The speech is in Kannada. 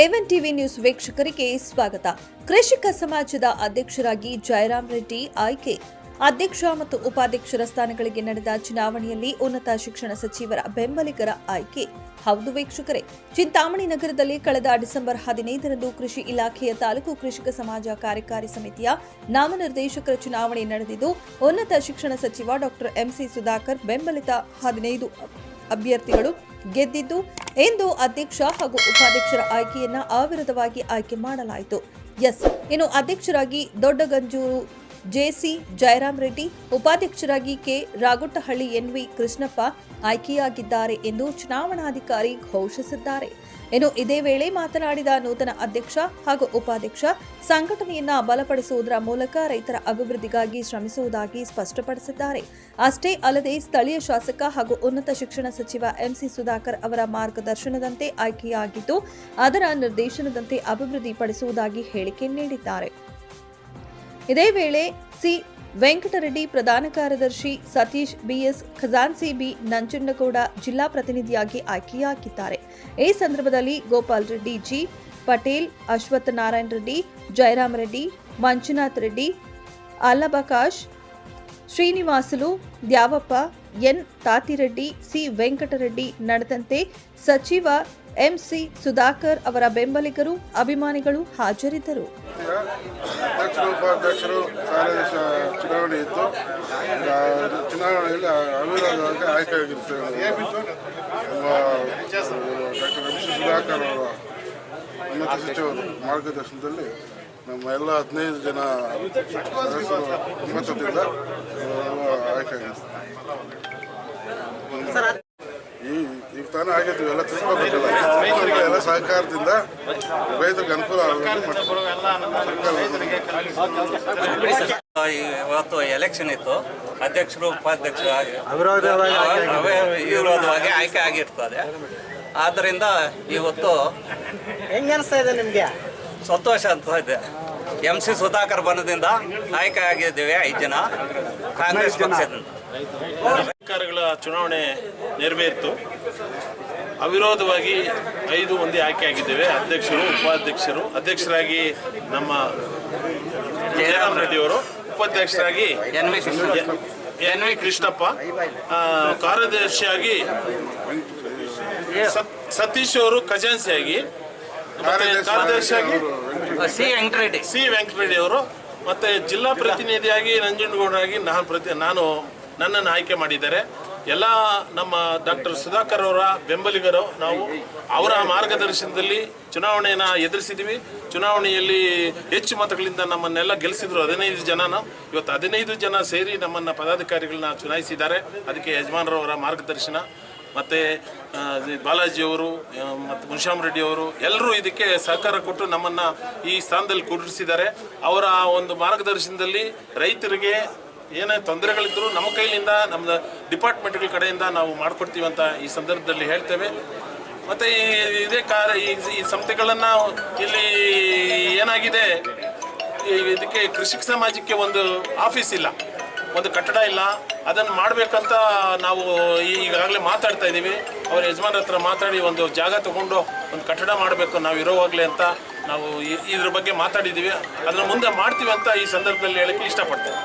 ಏವನ್ ಟಿವಿ ನ್ಯೂಸ್ ವೀಕ್ಷಕರಿಗೆ ಸ್ವಾಗತ. ಕೃಷಿಕ ಸಮಾಜದ ಅಧ್ಯಕ್ಷರಾಗಿ ಜಯರಾಮ್ ರೆಡ್ಡಿ ಆಯ್ಕೆ. ಅಧ್ಯಕ್ಷ ಮತ್ತು ಉಪಾಧ್ಯಕ್ಷರ ಸ್ಥಾನಗಳಿಗೆ ನಡೆದ ಚುನಾವಣೆಯಲ್ಲಿ ಉನ್ನತ ಶಿಕ್ಷಣ ಸಚಿವರ ಬೆಂಬಲಿಗರ ಆಯ್ಕೆ. ಹೌದು ವೀಕ್ಷಕರೇ, ಚಿಂತಾಮಣಿ ನಗರದಲ್ಲಿ ಕಳೆದ ಡಿಸೆಂಬರ್ ಹದಿನೈದರಂದು ಕೃಷಿ ಇಲಾಖೆಯ ತಾಲೂಕು ಕೃಷಿಕ ಸಮಾಜ ಕಾರ್ಯಕಾರಿ ಸಮಿತಿಯ ನಾಮನಿರ್ದೇಶಕರ ಚುನಾವಣೆ ನಡೆದಿದ್ದು, ಉನ್ನತ ಶಿಕ್ಷಣ ಸಚಿವ ಡಾಕ್ಟರ್ ಎಂಸಿ ಸುಧಾಕರ್ ಬೆಂಬಲಿತ ಹದಿನೈದು ಅಭ್ಯರ್ಥಿಗಳು ಗೆದ್ದಿದ್ದು ಎಂದು ಅಧ್ಯಕ್ಷ ಹಾಗೂ ಉಪಾಧ್ಯಕ್ಷರ ಆಯ್ಕೆಯನ್ನ ಅವಿರೋಧವಾಗಿ ಆಯ್ಕೆ ಮಾಡಲಾಯಿತು. ಎಸ್ ಇನ್ನು ಅಧ್ಯಕ್ಷರಾಗಿ ದೊಡ್ಡಗಂಜೂರು ಜೆಸಿ ಜಯರಾಮ್ ರೆಡ್ಡಿ, ಉಪಾಧ್ಯಕ್ಷರಾಗಿ ಕೆ. ರಾಗುಟ್ಟಹಳ್ಳಿ ಎನ್ವಿ ಕೃಷ್ಣಪ್ಪ ಆಯ್ಕೆಯಾಗಿದ್ದಾರೆ ಎಂದು ಚುನಾವಣಾಧಿಕಾರಿ ಘೋಷಿಸಿದ್ದಾರೆ. ಇನ್ನು ಇದೇ ವೇಳೆ ಮಾತನಾಡಿದ ನೂತನ ಅಧ್ಯಕ್ಷ ಹಾಗೂ ಉಪಾಧ್ಯಕ್ಷ, ಸಂಘಟನೆಯನ್ನ ಬಲಪಡಿಸುವುದರ ಮೂಲಕ ರೈತರ ಅಭಿವೃದ್ಧಿಗಾಗಿ ಶ್ರಮಿಸುವುದಾಗಿ ಸ್ಪಷ್ಟಪಡಿಸಿದ್ದಾರೆ. ಅಷ್ಟೇ ಅಲ್ಲದೆ ಸ್ಥಳೀಯ ಶಾಸಕ ಹಾಗೂ ಉನ್ನತ ಶಿಕ್ಷಣ ಸಚಿವ ಎಂಸಿ ಸುಧಾಕರ್ ಅವರ ಮಾರ್ಗದರ್ಶನದಂತೆ ಆಯ್ಕೆಯಾಗಿದ್ದು, ಅದರ ನಿರ್ದೇಶನದಂತೆ ಅಭಿವೃದ್ಧಿಪಡಿಸುವುದಾಗಿ ಹೇಳಿಕೆ ನೀಡಿದ್ದಾರೆ. ಇದೇ ವೇಳೆ ಸಿ. ವೆಂಕಟರೆಡ್ಡಿ ಪ್ರಧಾನ ಕಾರ್ಯದರ್ಶಿ ಸತೀಶ್ ಬಿಎಸ್ ಖಜಾನ್ಸಿ ಬಿ. ನಂಜುಂಡಗೌಡ ಜಿಲ್ಲಾ ಪ್ರತಿನಿಧಿಯಾಗಿ ಆಯ್ಕೆಯಾಗಿದ್ದಾರೆ. ಈ ಸಂದರ್ಭದಲ್ಲಿ Gopal Reddy, G. Patel, Ashwath Narayana Reddy, Jayaram Reddy, Manjunath Reddy, Allabakash Srinivasulu Dyavappa, N. Tatireddy, C. Venkatareddy ನಡೆದಂತೆ ಸಚಿವ ಎಂಸಿ ಸುಧಾಕರ್ ಅವರ ಬೆಂಬಲಿಗರು, ಅಭಿಮಾನಿಗಳು ಹಾಜರಿದ್ದರು. ಅಧ್ಯಕ್ಷರು ಉಪಾಧ್ಯಕ್ಷರು, ಕಾರ್ಯದರ್ಶಿ ಚುನಾವಣೆ ಇತ್ತು. ಚುನಾವಣೆಯಲ್ಲಿ ಅವಿರೋಧವಾಗಿ ಆಯ್ಕೆಯಾಗಿರ್ತೇವೆ ಡಾಕ್ಟರ್ ಎಂ. ಸಿ. ಸುಧಾಕರ್ ಅವರ ಉನ್ನತ ಸಚಿವರು ಮಾರ್ಗದರ್ಶನದಲ್ಲಿ ನಮ್ಮ ಎಲ್ಲ ಹದಿನೈದು ಜನ ಸದಸ್ಯರು ಆಯ್ಕೆ ಈ ಈಗ ತಾನೇ ಆಗಿದ್ವಿ ಎಲ್ಲ ತಿಳ್ಕೊಬೇಕಲ್ಲ. ರೈತರಿಗೆ ಎಲ್ಲ ಸಹಕಾರದಿಂದ ರೈತರಿಗೆ ಅನುಕೂಲ ಇವತ್ತು ಎಲೆಕ್ಷನ್ ಇತ್ತು. ಅಧ್ಯಕ್ಷರು ಉಪಾಧ್ಯಕ್ಷರು ವಿರೋಧವಾಗಿ ಆಯ್ಕೆ ಆಗಿರ್ತದೆ. ಆದ್ದರಿಂದ ಇವತ್ತು ಹೆಂಗ್ ಅನಿಸ್ತಾ ಇದೆ ನಿಮ್ಗೆ? ಸಂತೋಷ ಅಂತ ಇದೆ. ಎಂ ಸಿ ಸುಧಾಕರ್ ಬನದಿಂದ ನಾಯಕ ಆಗಿದ್ದೇವೆ ಐದು ಜನ. ಕಾಂಗ್ರೆಸ್ ಪಕ್ಷದಿಂದ. ಸರ್ಕಾರಗಳ ಚುನಾವಣೆ ನೆರವೇರಿತು ಅವಿರೋಧವಾಗಿ ಐದು ಮಂದಿ ಆಯ್ಕೆ ಆಗಿದ್ದೇವೆ ಅಧ್ಯಕ್ಷರು ಉಪಾಧ್ಯಕ್ಷರು ಅಧ್ಯಕ್ಷರಾಗಿ ನಮ್ಮ ಜಯರಾಮ್ ರೆಡ್ಡಿ ಅವರು ಉಪಾಧ್ಯಕ್ಷರಾಗಿ N V Krishna N V Krishnappa ಕಾರ್ಯದರ್ಶಿಯಾಗಿ ಸತ್- ಸತೀಶ್ ಅವರು ಖಜಾನ್ಸಿಯಾಗಿ ಕಾರ್ಯದರ್ಶಿಯಾಗಿ ಸಿ ವೆಂಕಟರೆಡ್ಡಿ. ಸಿ ವೆಂಕಟರೆಡ್ಡಿ ಅವರು ಮತ್ತೆ ಜಿಲ್ಲಾ ಪ್ರತಿನಿಧಿಯಾಗಿ ನಂಜನಗೌಡರಾಗಿ ನಾನು ಪ್ರತಿ ನಾನು ನನ್ನನ್ನು ಆಯ್ಕೆ ಮಾಡಿದ್ದಾರೆ. ಎಲ್ಲ ನಮ್ಮ ಡಾಕ್ಟರ್ ಸುಧಾಕರ್ ಅವರ ಬೆಂಬಲಿಗರು ನಾವು ಅವರ ಮಾರ್ಗದರ್ಶನದಲ್ಲಿ ಚುನಾವಣೆಯನ್ನು ಎದುರಿಸಿದ್ವಿ. ಚುನಾವಣೆಯಲ್ಲಿ ಹೆಚ್ಚು ಮತಗಳಿಂದ ನಮ್ಮನ್ನೆಲ್ಲ ಗೆಲ್ಲಿಸಿದ್ರು ಹದಿನೈದು ಜನನ. ಇವತ್ತು ಹದಿನೈದು ಜನ ಸೇರಿ ನಮ್ಮನ್ನು ಪದಾಧಿಕಾರಿಗಳನ್ನ ಚುನಾಯಿಸಿದ್ದಾರೆ. ಅದಕ್ಕೆ ಯಜಮಾನರವರ ಮಾರ್ಗದರ್ಶನ. ಮತ್ತು ಬಾಲಾಜಿಯವರು ಮತ್ತು ಮುನ್ಶಾಮ್ ರೆಡ್ಡಿ ಅವರು ಎಲ್ಲರೂ ಇದಕ್ಕೆ ಸಹಕಾರ ಕೊಟ್ಟು ನಮ್ಮನ್ನು ಈ ಸ್ಥಾನದಲ್ಲಿ ಕೂಡಿಸಿದ್ದಾರೆ. ಅವರ ಒಂದು ಮಾರ್ಗದರ್ಶನದಲ್ಲಿ ರೈತರಿಗೆ ಏನೇ ತೊಂದರೆಗಳಿದ್ದರೂ ನಮ್ಮ ಕೈಲಿಂದ, ನಮ್ಮ ಡಿಪಾರ್ಟ್ಮೆಂಟ್ಗಳ ಕಡೆಯಿಂದ ನಾವು ಮಾಡಿಕೊಡ್ತೀವಿ ಅಂತ ಈ ಸಂದರ್ಭದಲ್ಲಿ ಹೇಳ್ತೇವೆ. ಮತ್ತು ಈ, ಇದೇ ಕಾರ, ಈ ಸಂಸ್ಥೆಗಳನ್ನು ಇಲ್ಲಿ ಏನಾಗಿದೆ? ಇದಕ್ಕೆ ಕೃಷಿಕ ಸಮಾಜಕ್ಕೆ ಒಂದು ಆಫೀಸ್ ಇಲ್ಲ. ಒಂದು ಕಟ್ಟಡ ಇಲ್ಲ, ಅದನ್ನು ಮಾಡಬೇಕಂತ ನಾವು ಈಗಾಗಲೇ ಮಾತಾಡ್ತಾ ಇದ್ದೀವಿ. ಅವ್ರ ಯಜಮಾನ್ರ ಹತ್ರ ಮಾತಾಡಿ ಒಂದು ಜಾಗ ತಗೊಂಡು ಒಂದು ಕಟ್ಟಡ ಮಾಡಬೇಕು, ನಾವು ಇರೋವಾಗಲೇ ಅಂತ ನಾವು ಇದ್ರ ಬಗ್ಗೆ ಮಾತಾಡಿದ್ದೀವಿ. ಅದನ್ನು ಮುಂದೆ ಮಾಡ್ತೀವಿ ಅಂತ ಈ ಸಂದರ್ಭದಲ್ಲಿ ಹೇಳಕ್ಕೆ ಇಷ್ಟಪಡ್ತೇವೆ